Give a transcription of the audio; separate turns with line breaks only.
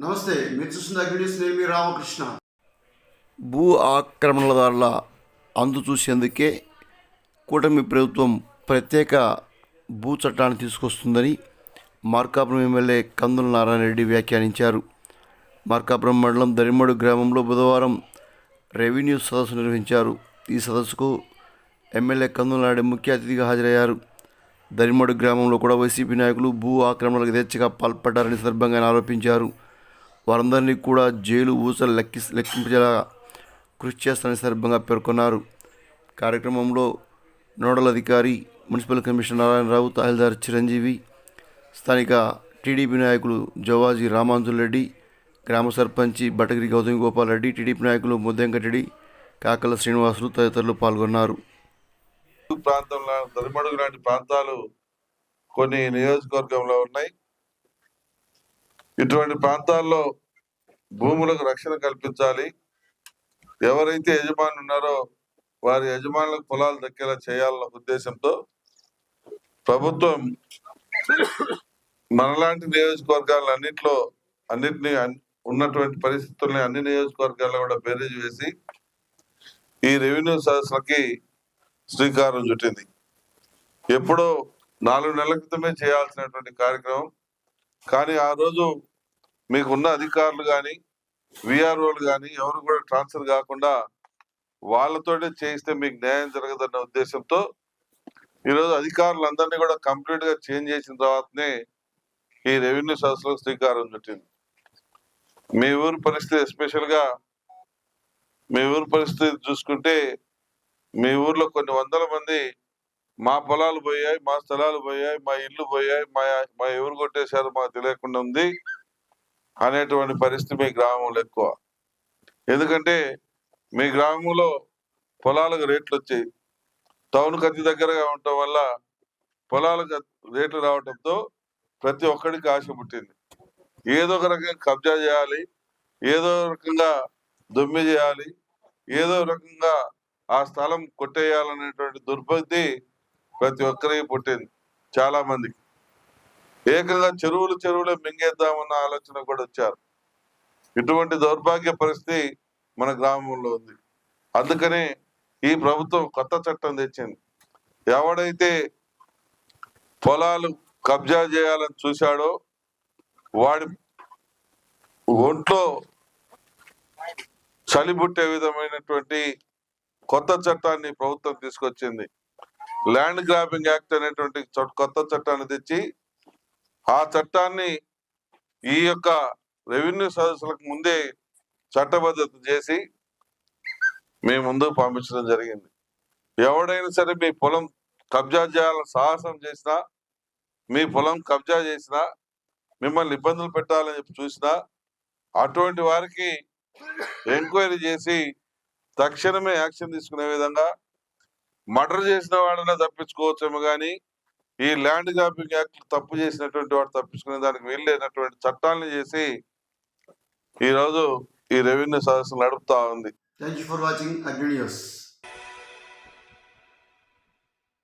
నమస్తే మీరు చూస్తున్న అగ్నిస్ నేను మీ రామకృష్ణ.
భూ ఆక్రమణదారుల అందు చూసేందుకే కూటమి ప్రభుత్వం ప్రత్యేక భూ చట్టాన్ని తీసుకొస్తుందని మార్కాపురం ఎమ్మెల్యే కందుల నారాయణ రెడ్డి వ్యాఖ్యానించారు. మార్కాపురం మండలం దరిమడు గ్రామంలో బుధవారం రెవెన్యూ సదస్సు నిర్వహించారు. ఈ సదస్సుకు ఎమ్మెల్యే కందుల నాయుడు ముఖ్య అతిథిగా హాజరయ్యారు. దరిమడు గ్రామంలో కూడా వైసీపీ నాయకులు భూ ఆక్రమణలకు యథేచ్ఛగా పాల్పడ్డారని సందర్భంగా ఆరోపించారు. వారందరినీ కూడా జైలు ఊసలు లెక్కి లెక్కింపజేలా కృషి చేస్తారని సందర్భంగా పేర్కొన్నారు. కార్యక్రమంలో నోడల్ అధికారి మున్సిపల్ కమిషనర్ నారాయణరావు తహసీల్దార్ చిరంజీవి స్థానిక టీడీపీ నాయకులు జవాజీ రామాంజుల్ రెడ్డి గ్రామ సర్పంచి బటగిరి గౌతమ్ గోపాల్ రెడ్డి టీడీపీ నాయకులు ముద్దెంకటరెడ్డి కాకల శ్రీనివాసులు తదితరులు పాల్గొన్నారు.
ప్రాంతంలో దరిమడుగు లాంటి ప్రాంతాలు కొన్ని నియోజకవర్గంలో ఉన్నాయి. ఇటువంటి ప్రాంతాల్లో భూములకు రక్షణ కల్పించాలి. ఎవరైతే యజమాని ఉన్నారో వారి యజమానులకు పొలాలు దక్కేలా చేయాలన్న ఉద్దేశంతో ప్రభుత్వం మనలాంటి నియోజకవర్గాలను అన్నింటిలో అన్నిటిని ఉన్నటువంటి పరిస్థితుల్ని అన్ని నియోజకవర్గాల్లో కూడా బేరేజ్ వేసి ఈ రెవెన్యూ సదస్సులకి శ్రీకారం చుట్టింది. ఎప్పుడో నాలుగు నెలల క్రితమే చేయాల్సినటువంటి కార్యక్రమం. కానీ ఆ రోజు మీకున్న అధికారులు కానీ విఆర్ఓలు కానీ ఎవరు కూడా ట్రాన్స్ఫర్ కాకుండా వాళ్ళతోనే చేయిస్తే మీకు న్యాయం జరగదన్న ఉద్దేశంతో ఈరోజు అధికారులందరినీ కూడా కంప్లీట్గా చేంజ్ చేసిన తర్వాతనే ఈ రెవెన్యూ సదస్సులకు శ్రీకారం చుట్టింది. మీ ఊరు పరిస్థితి ఎస్పెషల్గా మీ ఊరు పరిస్థితి చూసుకుంటే మీ ఊర్లో కొన్ని వందల మంది మా పొలాలు పోయాయి మా స్థలాలు పోయాయి మా ఇల్లు పోయాయి మా మా ఎవరు కొట్టేశారు మాకు తెలియకుండా ఉంది. అనేటువంటి పరిస్థితి మీ గ్రామంలో ఎక్కువ. ఎందుకంటే మీ గ్రామంలో పొలాలకు రేట్లు వచ్చాయి. టౌన్కి అతి దగ్గరగా ఉండటం వల్ల పొలాలకు రేట్లు రావడంతో ప్రతి ఒక్కడికి ఆశ పుట్టింది. ఏదో ఒక రకంగా కబ్జా చేయాలి ఏదో రకంగా దొమ్మి చేయాలి ఏదో రకంగా ఆ స్థలం కొట్టేయాలనేటువంటి దుర్బుద్ధి ప్రతి ఒక్కరికి పుట్టింది. చాలా మందికి. ఏకంగా చెరువులు చెరువులే మింగేద్దామన్న ఆలోచన కూడా వచ్చారు. ఇటువంటి దౌర్భాగ్య పరిస్థితి మన గ్రామంలో ఉంది. అందుకనే ఈ ప్రభుత్వం కొత్త చట్టం తెచ్చింది. ఎవడైతే పొలాలు కబ్జా చేయాలని చూశాడో వాడి ఒంట్లో చలి పుట్టే విధమైనటువంటి కొత్త చట్టాన్ని ప్రభుత్వం తీసుకొచ్చింది. ల్యాండ్ గ్రాబింగ్ యాక్ట్ అనేటువంటి చ- కొత్త చట్టాన్ని తెచ్చి ఆ చట్టాన్ని ఈ యొక్క రెవెన్యూ సదస్సులకు ముందే చట్టబద్ధత చేసి మీ ముందు పంపించడం జరిగింది. ఎవడైనా సరే మీ పొలం కబ్జా చేయాలని సాహసం చేసినా మీ పొలం కబ్జా చేసినా మిమ్మల్ని ఇబ్బందులు పెట్టాలని చెప్పి చూసినా అటువంటి వారికి ఎంక్వైరీ చేసి తక్షణమే యాక్షన్ తీసుకునే విధంగా మర్డర్ చేసిన వాడనే తప్పించుకోవచ్చేమో కానీ ఈ ల్యాండ్ గ్రాబింగ్ యాక్ట్ తప్పు చేసినటువంటి వాడు తప్పించుకునే దానికి వీల్లేనటువంటి చట్టాలను చేసి ఈ రోజు ఈ రెవెన్యూ సదస్సు నడుపుతా ఉంది.
Thank you for watching Agni news